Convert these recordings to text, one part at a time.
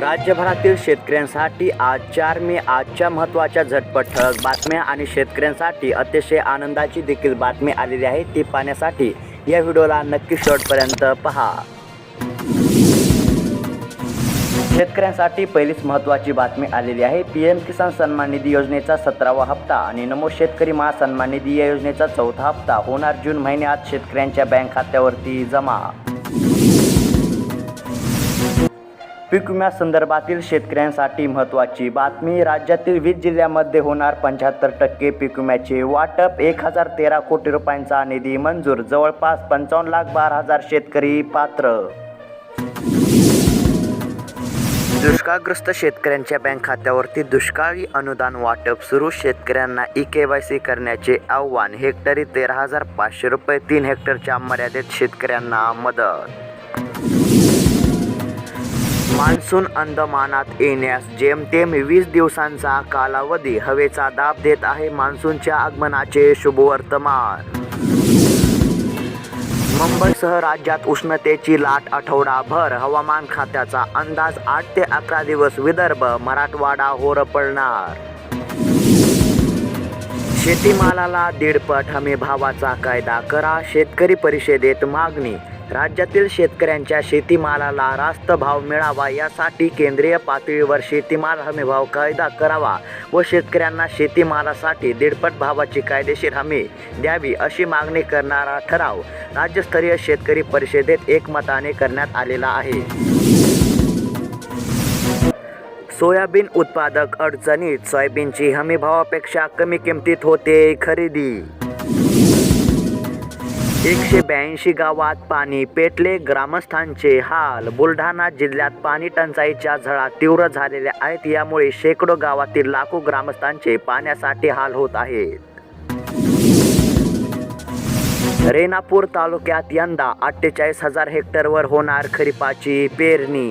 राज्यभरातील शेतकऱ्यांसाठी आज चार मे आजच्या महत्त्वाच्या झटपट ठळक बातम्या आणि शेतकऱ्यांसाठी अतिशय आनंदाची देखील बातमी आलेली आहे ती पाहण्यासाठी या व्हिडिओला नक्की शेवटपर्यंत पहा. शेतकऱ्यांसाठी पहिलीच महत्त्वाची बातमी आलेली आहे. पी एम किसान सन्मान निधी योजनेचा सतरावा हप्ता आणि नमो शेतकरी महासन्मान निधी या योजनेचा चौथा हप्ता होणार जून महिन्यात शेतकऱ्यांच्या बँक खात्यावरती जमा. पीक विम्यासंदर्भातील शेतकऱ्यांसाठी महत्त्वाची बातमी. राज्यातील वीस जिल्ह्यामध्ये होणार पंच्याहत्तर टक्के पीक विम्याचे वाटप. एक हजार तेरा कोटी रुपयांचा निधी मंजूर. जवळपास पंचावन्न लाख बारा हजार शेतकरी पात्र. दुष्काळग्रस्त शेतकऱ्यांच्या बँक खात्यावरती दुष्काळी अनुदान वाटप सुरू. शेतकऱ्यांना ई के वाय सी करण्याचे आव्हान. हेक्टरी तेरा हजार पाचशे रुपये तीन हेक्टरच्या मर्यादेत शेतकऱ्यांना मदत. मान्सून अंदमानात येण्यास जेमतेम वीस दिवसांचा कालावधी हवेचा दाब देत आहे मान्सूनच्या आगमनाचे शुभवर्तमान. मुंबईसह राज्यात उष्णतेची लाट आठवडाभर हवामान खात्याचा अंदाज आठ ते अकरा दिवस विदर्भ मराठवाडा होरपळणार. शेतीमालाला दीडपट हमी भावाचा कायदा करा शेतकरी परिषदेत मागणी राज्यातील शेतकऱ्यांच्या शेतीमालाला रास्त भाव मिळावा यासाठी केंद्रीय पातळीवर शेतीमाल हमीभाव कायदा करावा व शेतकऱ्यांना शेतीमालासाठी दीडपट भावाची कायदेशीर हमी द्यावी अशी मागणी करणारा ठराव राज्यस्तरीय शेतकरी परिषदेत एकमताने करण्यात आलेला आहे. सोयाबीन उत्पादक अडचणीत सोयाबीनची हमीभावापेक्षा कमी किमतीत होते खरेदी एकशे ब्याऐंशी गावात पाणी पेटले. ग्रामस्थांचे हाल. बुलढाणा जिल्ह्यात पाणी टंचाईच्या झळा तीव्र झालेल्या आहेत. यामुळे शेकडो गावातील लाखो ग्रामस्थांचे पाण्यासाठी हाल होत आहेत. रेणापूर तालुक्यात यंदा अठ्ठेचाळीस हजार हेक्टरवर होणार खरीपाची पेरणी.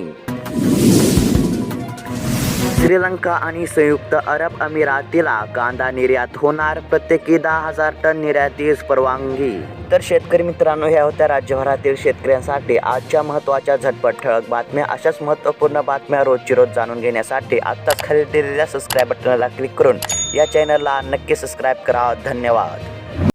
श्रीलंका आणि संयुक्त अरब अमिरातीला कांदा निर्यात होणार प्रत्येकी दहा हजार टन निर्यातीस परवानगी. तर शेतकरी मित्रांनो ह्या होत्या राज्यभरातील शेतकऱ्यांसाठी आजच्या महत्त्वाच्या झटपट ठळक बातम्या. अशाच महत्त्वपूर्ण बातम्या रोजची रोज जाणून घेण्यासाठी आत्ताच खाली दिलेल्या सबस्क्राईब बटनाला क्लिक करून या चॅनलला नक्की सबस्क्राईब करा. धन्यवाद.